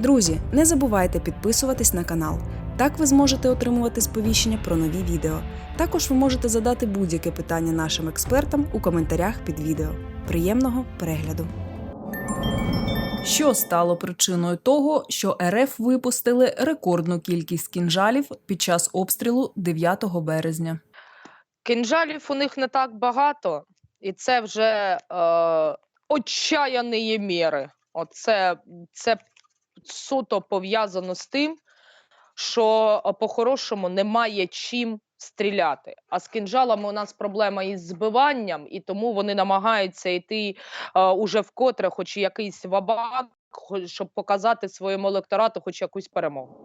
Друзі, не забувайте підписуватись на канал. Так ви зможете отримувати сповіщення про нові відео. Також ви можете задати будь-яке питання нашим експертам у коментарях під відео. Приємного перегляду! Що стало причиною того, що РФ випустили рекордну кількість кінжалів під час обстрілу 9 березня? Кинжалів у них не так багато, і це вже е, отчаяні міри. Оце це суто пов'язано з тим, що е, по-хорошому немає чим стріляти. А з кинжалами у нас проблема із збиванням, і тому вони намагаються йти е, уже вкотре, хоч якийсь вабанк, щоб показати своєму електорату хоч якусь перемогу.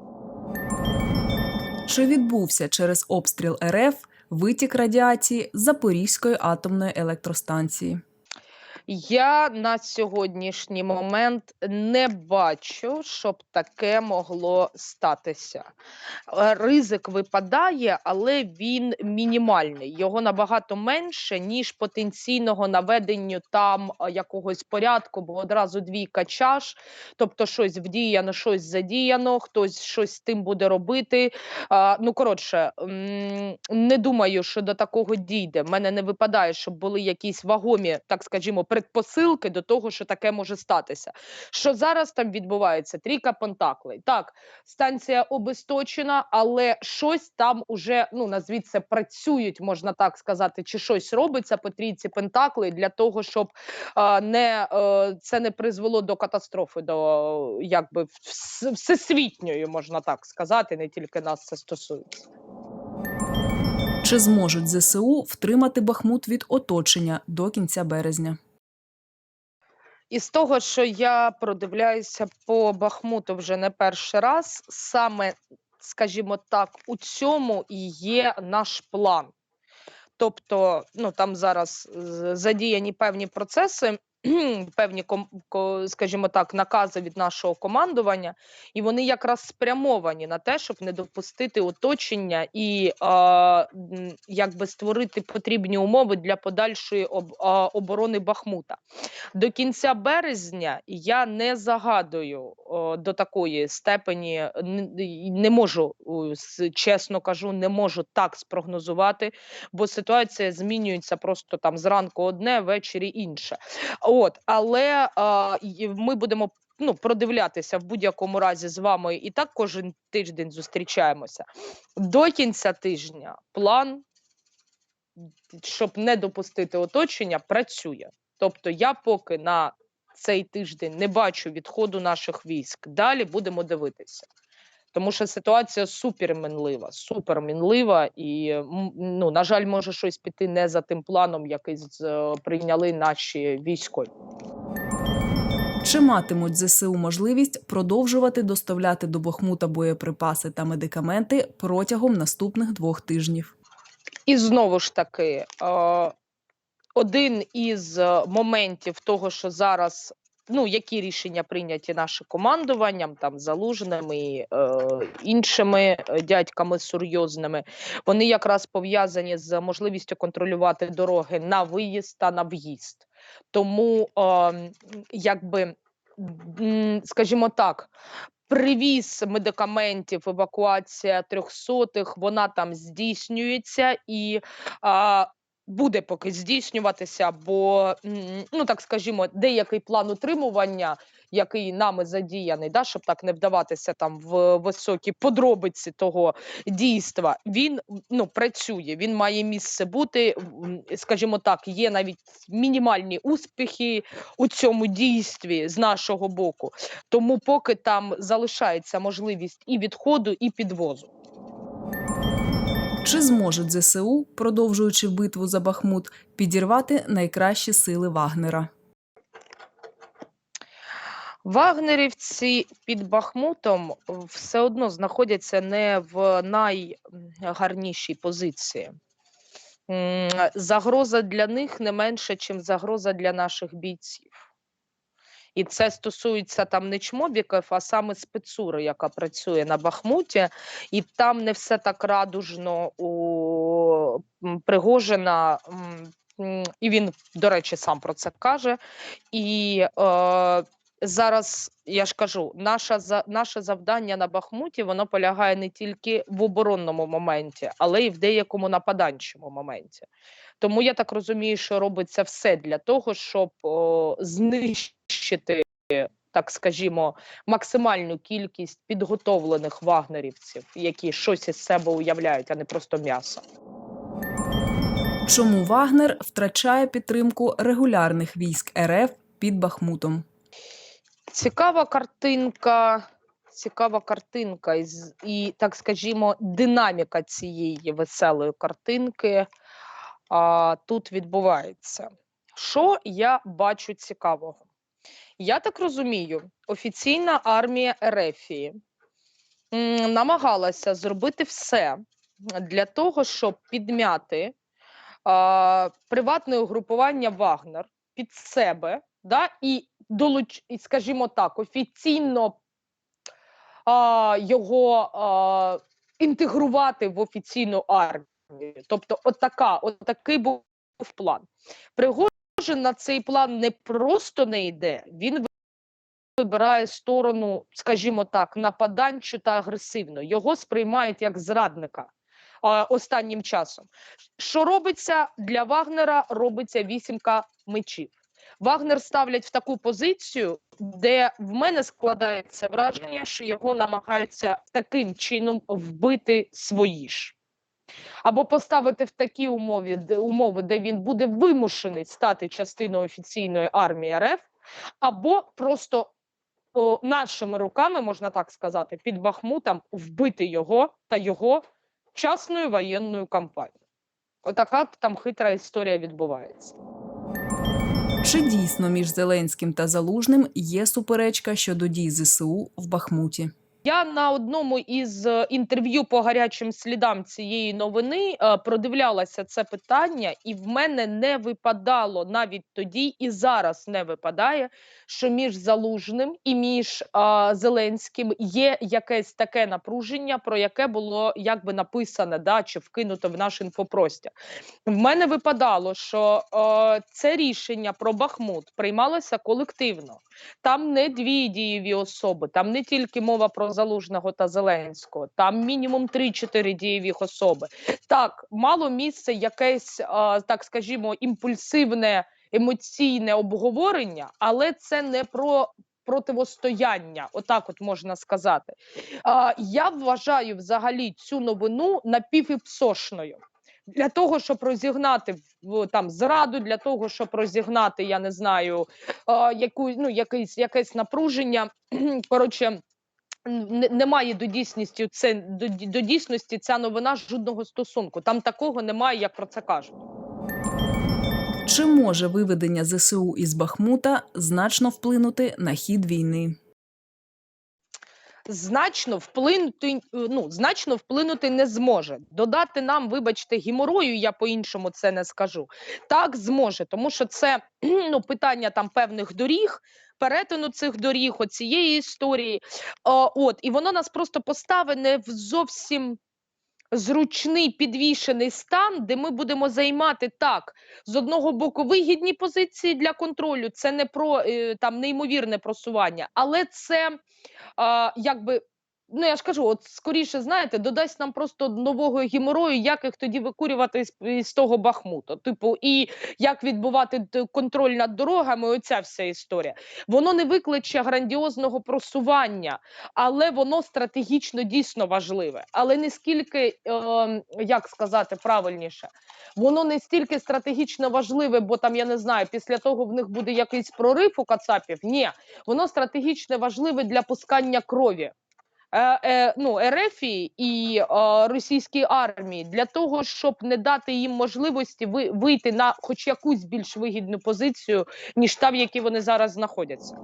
Чи відбувся через обстріл РФ витік радіації Запорізької атомної електростанції? Я на сьогоднішній момент не бачу, щоб таке могло статися. Е, Ризик випадає, але він мінімальний. Його набагато менше, ніж потенційного наведення там е, якогось порядку, бо одразу двійка чаш, тобто щось вдіяно, щось задіяно, хтось щось з тим буде робити. Ну коротше, не думаю, що до такого дійде. В мене не випадає, щоб були якісь вагомі, так скажімо, предпосилки до того, що таке може статися. Що зараз там відбувається? Трійка пентаклей. Так, станція обесточена, але щось там уже, ну назвіть це, працюють, можна так сказати, чи щось робиться по трійці пентаклей для того, щоб а, не е, це не призвело до катастрофи, до якби всесвітньої, можна так сказати, не тільки нас це стосується. Чи зможуть ЗСУ втримати Бахмут від оточення до кінця березня? І з того, що я продивляюся по Бахмуту вже не перший раз, саме, скажімо так, у цьому і є наш план. Тобто, ну там зараз задіяні певні процеси, певні, скажімо так, накази від нашого командування, і вони якраз спрямовані на те, щоб не допустити оточення і м, якби створити потрібні умови для подальшої об, а, оборони Бахмута. До кінця березня я не загадую о, до такої степені, н- й- не можу, чесно кажу, не можу так спрогнозувати, бо ситуація змінюється просто там зранку одне, ввечері інше. От, але й- ми будемо. Ну, продивлятися в будь-якому разі з вами і так кожен тиждень зустрічаємося. До кінця тижня план, щоб не допустити оточення, працює. Тобто я поки на цей тиждень не бачу відходу наших військ. Далі будемо дивитися. Тому що ситуація супермінлива, супермінлива, і ну, на жаль, може щось піти не за тим планом, який е, прийняли наші військові. Чи матимуть ЗСУ можливість продовжувати доставляти до Бахмута боєприпаси та медикаменти протягом наступних двох тижнів? І знову ж таки, е, один із е, моментів того, що зараз. Ну, які рішення прийняті нашим командуванням, там залужним і е, іншими е, дядьками серйозними, вони якраз пов'язані з можливістю контролювати дороги на виїзд та на в'їзд. Тому, е, якби, скажімо так, привіз медикаментів, евакуація трьохсотих, вона там здійснюється і а, буде поки здійснюватися, бо ну так скажімо, деякий план утримування, який нами задіяний, да, щоб так не вдаватися там в високі подробиці того дійства, він ну працює, він має місце бути. Скажімо так, є навіть мінімальні успіхи у цьому дійстві з нашого боку. Тому поки там залишається можливість і відходу, і підвозу. Чи зможуть ЗСУ, продовжуючи битву за Бахмут, підірвати найкращі сили Вагнера? Вагнерівці під Бахмутом все одно знаходяться не в найгарнішій позиції. Загроза для них не менше, ніж загроза для наших бійців. І це стосується там не чмобіків, а саме спецури, яка працює на Бахмуті, і там не все так радужно у Пригожина. І він, до речі, сам про це каже. І е, зараз я ж кажу, наша наше завдання на Бахмуті воно полягає не тільки в оборонному моменті, але й в деякому нападанчому моменті. Тому я так розумію, що робиться все для того, щоб о, знищити, так скажімо, максимальну кількість підготовлених вагнерівців, які щось із себе уявляють, а не просто м'ясо. Чому Вагнер втрачає підтримку регулярних військ РФ під Бахмутом? Цікава картинка, цікава картинка, і, і так скажімо, динаміка цієї веселої картинки а, тут відбувається. Що я бачу цікавого? Я так розумію, офіційна армія Ерефії намагалася зробити все для того, щоб підмяти а, приватне угрупування Вагнер під себе, да, і долуч, і, скажімо так, офіційно а, його а, інтегрувати в офіційну армію. Тобто, отака, отакий був план. Пригожин на цей план не просто не йде, він вибирає сторону, скажімо так, нападанчу та агресивну. Його сприймають як зрадника останнім часом. Що робиться для Вагнера? Робиться вісімка мечів. Вагнер ставлять в таку позицію, де в мене складається враження, що його намагаються таким чином вбити свої ж. Або поставити в такі умови, де, умови, де він буде вимушений стати частиною офіційної армії РФ, або просто о, нашими руками, можна так сказати, під Бахмутом вбити його та його частною воєнною кампанією. Отака там хитра історія відбувається. Чи дійсно між Зеленським та Залужним є суперечка щодо дій ЗСУ в Бахмуті? Я на одному із е, інтерв'ю по гарячим слідам цієї новини е, продивлялася це питання, і в мене не випадало навіть тоді, і зараз не випадає, що між залужним і між е, Зеленським є якесь таке напруження, про яке було якби написане, да, чи вкинуто в наш інфопростір. В мене випадало, що е, це рішення про Бахмут приймалося колективно. Там не дві дієві особи, там не тільки мова про Залужного та Зеленського, там мінімум 3-4 дієвих особи. Так, мало місце якесь, а, так скажімо, імпульсивне емоційне обговорення, але це не про противостояння, отак от можна сказати. А, я вважаю взагалі цю новину напівіпсошною. Для того, щоб розігнати там зраду, для того, щоб розігнати, я не знаю, яку, ну, якийсь, якесь напруження. Коротше, немає до дійсності це до, до дійсності ця новина жодного стосунку. Там такого немає, як про це кажуть. Чи може виведення ЗСУ із Бахмута значно вплинути на хід війни? Значно вплинути, ну значно вплинути не зможе. Додати нам, вибачте, геморою, я по-іншому це не скажу. Так зможе, тому що це ну, питання там певних доріг, перетину цих доріг, оцієї історії. О, от, і воно нас просто поставить не в зовсім зручний підвішений стан, де ми будемо займати так з одного боку вигідні позиції для контролю. Це не про е, там неймовірне просування, але це якби. Ну, я ж кажу, от скоріше, знаєте, додасть нам просто нового геморою, як їх тоді викурювати з, з того бахмуту. Типу, і як відбувати контроль над дорогами, оця вся історія. Воно не викличе грандіозного просування, але воно стратегічно дійсно важливе. Але не скільки, е, як сказати правильніше, воно не стільки стратегічно важливе, бо там я не знаю, після того в них буде якийсь прорив у Кацапів. Ні, воно стратегічно важливе для пускання крові. Е, е, ну, Ерефії і е, російській армії для того, щоб не дати їм можливості ви, вийти на хоч якусь більш вигідну позицію, ніж та, в якій вони зараз знаходяться.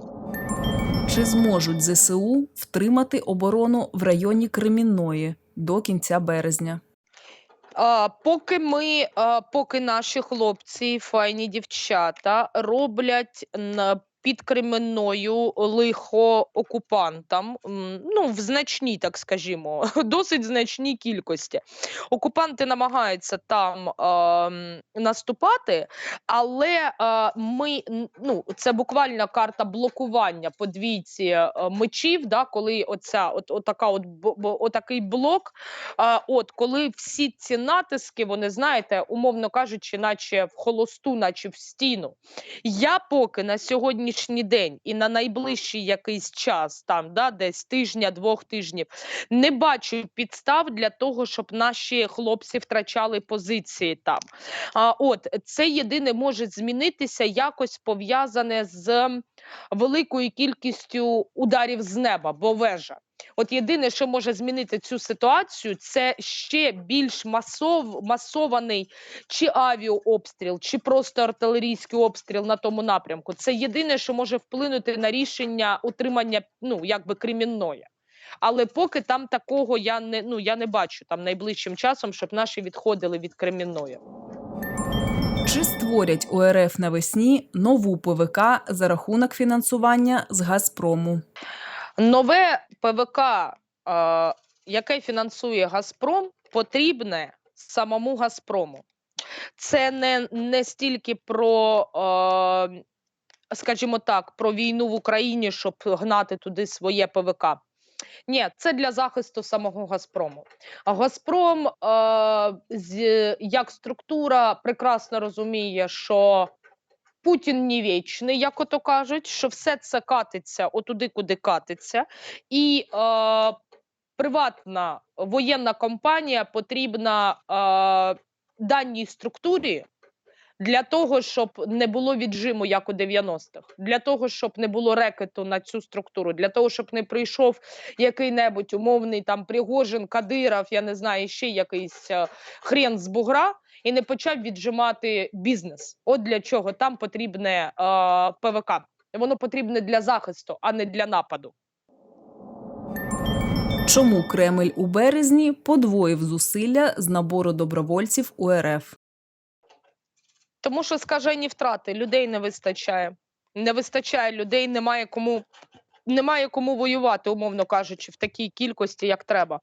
Чи зможуть ЗСУ втримати оборону в районі Кремінної до кінця березня? А, поки ми, а, поки наші хлопці, файні дівчата роблять на під Кременною лихо окупантам, ну, в значній, так скажімо, досить значній кількості. Окупанти намагаються там ем, наступати, але е, ми ну, це буквально карта блокування по двійці е, мечів, да, коли оця от, отака от, отакий блок. А, от коли всі ці натиски, вони знаєте, умовно кажучи, наче в холосту, наче в стіну. Я поки на сьогоднішній день і на найближчий якийсь час, там да, десь тижня, двох тижнів, не бачу підстав для того, щоб наші хлопці втрачали позиції там. А, от це єдине може змінитися якось пов'язане з великою кількістю ударів з неба, бо вежа. От єдине, що може змінити цю ситуацію, це ще більш масов, масований чи авіаобстріл, чи просто артилерійський обстріл на тому напрямку. Це єдине, що може вплинути на рішення утримання ну якби кремінної. Але поки там такого я не ну я не бачу там найближчим часом, щоб наші відходили від кремінної. Чи створять у РФ навесні нову ПВК за рахунок фінансування з Газпрому? Нове ПВК, е, яке фінансує Газпром, потрібне самому Газпрому. Це не, не стільки про, е, скажімо так, про війну в Україні, щоб гнати туди своє ПВК. Ні, це для захисту самого Газпрому. Газпром, е, як структура, прекрасно розуміє, що Путін не вічний, як ото кажуть, що все це катиться отуди, куди катиться, і е, приватна воєнна компанія потрібна е, даній структурі для того, щоб не було віджиму, як у 90-х, для того, щоб не було рекету на цю структуру, для того, щоб не прийшов який-небудь умовний там Пригожин, Кадиров, я не знаю, ще якийсь е, хрен з бугра, і не почав віджимати бізнес. От для чого там потрібне е, ПВК. Воно потрібне для захисту, а не для нападу. Чому Кремль у березні подвоїв зусилля з набору добровольців у РФ? Тому що скажені втрати людей не вистачає. Не вистачає людей, немає кому, немає кому воювати, умовно кажучи, в такій кількості, як треба.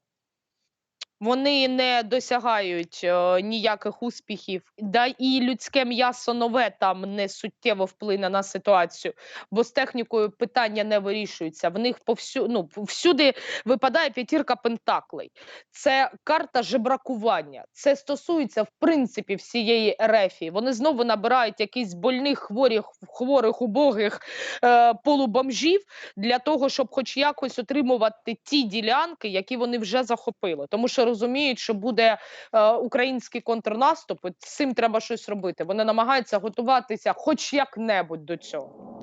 Вони не досягають е, ніяких успіхів, да і людське м'ясо нове там не суттєво вплине на ситуацію, бо з технікою питання не вирішуються. В них повсю, ну, всюди випадає п'ятірка пентаклей. Це карта жебракування. Це стосується в принципі всієї ерефії. Вони знову набирають якісь больних, хворих, хворих, убогих е, полубомжів для того, щоб хоч якось отримувати ті ділянки, які вони вже захопили. Тому що розуміють, що буде е, український контрнаступ. і З цим треба щось робити. Вони намагаються готуватися, хоч як-небудь до цього.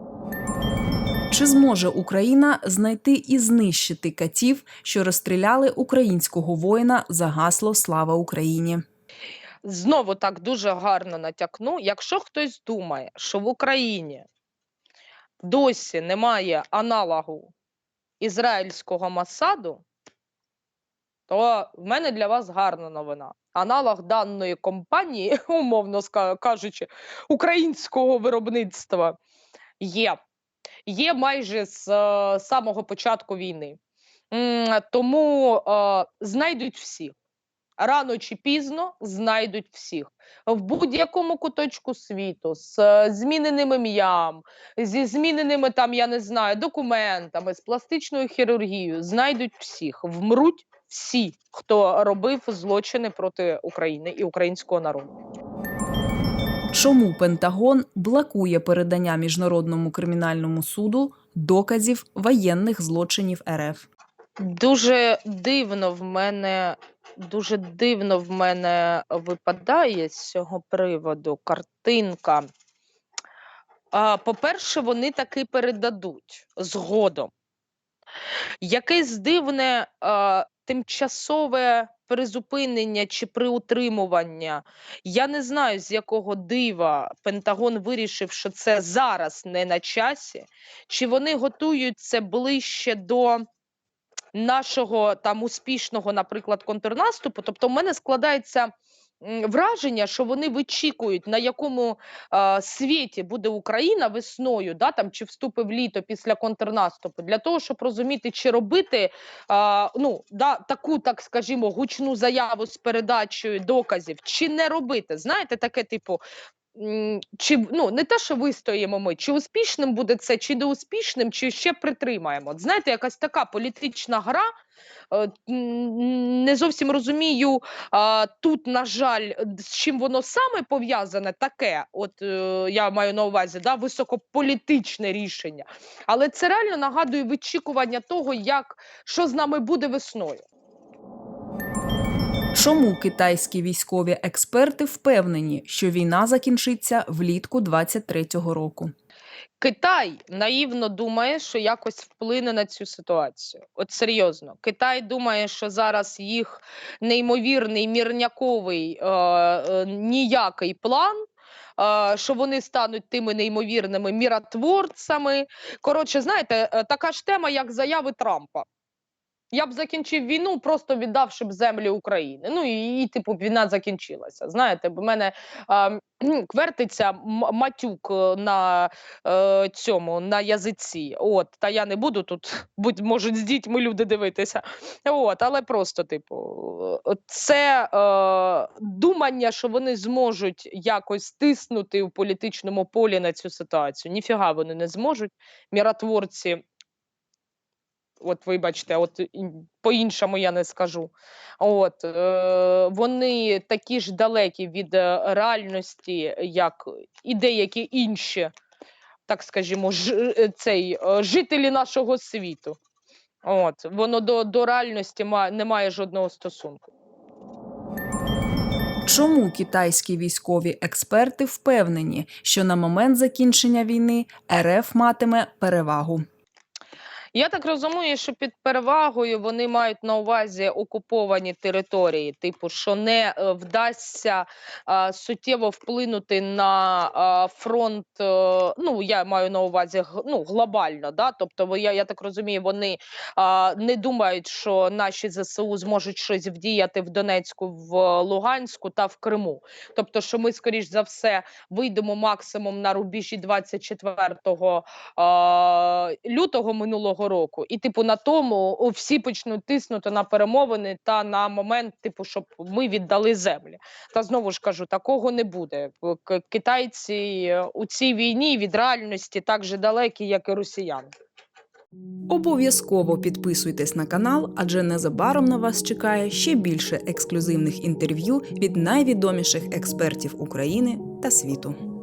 Чи зможе Україна знайти і знищити катів, що розстріляли українського воїна за гасло Слава Україні? Знову так дуже гарно натякну. Якщо хтось думає, що в Україні досі немає аналогу ізраїльського Масаду, то в мене для вас гарна новина. Аналог даної компанії, умовно кажучи, українського виробництва є. Є майже з е, самого початку війни. Тому е, знайдуть всіх. Рано чи пізно знайдуть всіх в будь-якому куточку світу з е, зміненим ім'ям, зі зміненими там, я не знаю, документами, з пластичною хірургією. Знайдуть всіх, вмруть всі, хто робив злочини проти України і українського народу. Чому Пентагон блокує передання міжнародному кримінальному суду доказів воєнних злочинів РФ? Дуже дивно в мене, дуже дивно в мене випадає з цього приводу картинка. По-перше, вони таки передадуть згодом. Якесь дивне тимчасове призупинення чи приутримування. Я не знаю, з якого дива Пентагон вирішив, що це зараз не на часі, чи вони готують це ближче до нашого там успішного, наприклад, контрнаступу. Тобто, в мене складається враження, що вони вичікують, на якому е, світі буде Україна весною, да, там, чи вступи в літо після контрнаступу, для того, щоб розуміти, чи робити е, ну, да, таку, так скажімо, гучну заяву з передачею доказів, чи не робити. Знаєте, таке типу. Чи ну не те, що вистоїмо ми, чи успішним буде це, чи неуспішним, чи ще притримаємо. Знаєте, якась така політична гра. Е, Не зовсім розумію тут, на жаль, з чим воно саме пов'язане, таке, от е, я маю на увазі, да, високополітичне рішення. Але це реально нагадує вичікування того, як що з нами буде весною. Чому китайські військові експерти впевнені, що війна закінчиться влітку 23-го року? Китай наївно думає, що якось вплине на цю ситуацію. От серйозно, Китай думає, що зараз їх неймовірний мірняковий е, е, ніякий план. е, Що вони стануть тими неймовірними міротворцями. Коротше, знаєте, е, така ж тема, як заяви Трампа. Я б закінчив війну, просто віддавши б землі України. Ну і, і типу, війна закінчилася. Знаєте, бо мене а, квертиться матюк е, на е, цьому на язиці. От, та я не буду тут, будь можуть з дітьми люди дивитися. От, але просто, типу, е, це е, думання, що вони зможуть якось стиснути в політичному полі на цю ситуацію. Ніфіга вони не зможуть. Міротворці От вибачте, от по-іншому я не скажу. От е, вони такі ж далекі від е, реальності, як і деякі інші, так скажімо, ж, е, цей, е, жителі нашого світу. От воно до, до реальності не має жодного стосунку. Чому китайські військові експерти впевнені, що на момент закінчення війни РФ матиме перевагу? Я так розумію, що під перевагою вони мають на увазі окуповані території, типу, що не е, вдасться а, суттєво вплинути на а, фронт. е, ну я маю на увазі ну, глобально, да? тобто я, я так розумію, вони а, не думають, що наші ЗСУ зможуть щось вдіяти в Донецьку, в Луганську та в Криму. Тобто, що ми, скоріш за все, вийдемо максимум на рубежі 24 а, лютого минулого року, і типу на тому всі почнуть тиснути на перемовини та на момент, типу, щоб ми віддали землі. Та знову ж кажу, такого не буде. Китайці е, у цій війні від реальності так же далекі, як і росіяни. Обов'язково підписуйтесь на канал, адже незабаром на вас чекає ще більше ексклюзивних інтерв'ю від найвідоміших експертів України та світу.